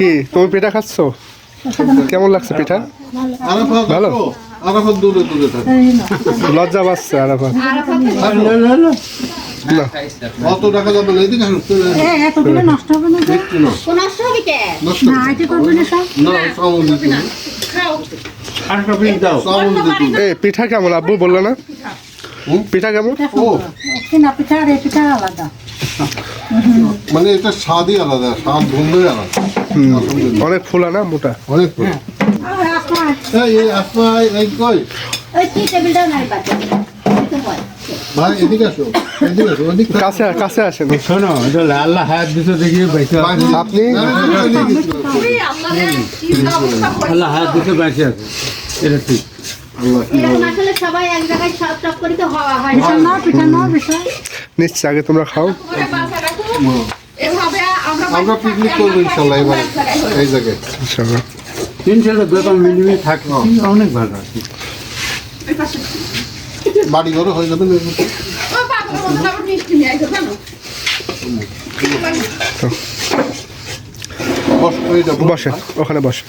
কি তুমি পিঠা খাচ্ছ? কেমন লাগছে পিঠা? ভালো? আরাফাত দূরে দূরে থাকে। লজ্জা পাচ্ছে আরাফাত। না অত টাকা যাবে না এদিকে আসো, চলে আসো। এতগুলো নষ্ট হবে না তো? একটু নাও। কোন নষ্ট হবে কে? না এটা করবে না সব? না চাউল দিতে হবে। চাউল দিতে হবে। এই পিঠা কেমন? আব্বু বলল না? হুম? পিঠা কেমন? ও। পিঠা আলাদা। মানে এটা স্বাদই আলাদা স্বাদ গন্ধই আলাদা। অনেক ফুলা না মোটা? অনেক এই আসমা এই কই? তো হয়। ভাই এদিকে আসো এদিকে আসো কাছে কাছে আসেন। শোনো এটা আল্লাহ হায়াত দিতে দেখি আপনি। আল্লাহ হায়াত দিতে আছে। এটা ঠিক। হয়। নিশ্চয় আগে তোমরা খাও। আমরা পিকনিক করব ইনশাল্লাহ এবার এই জায়গায় ইনশাআল্লাহ। তিন ছেলে বেতন মিলিয়ে থাকে অনেক ভালো আছে বাড়ি ঘরে হয়ে যাবে? বস, এই ওখানে বসেন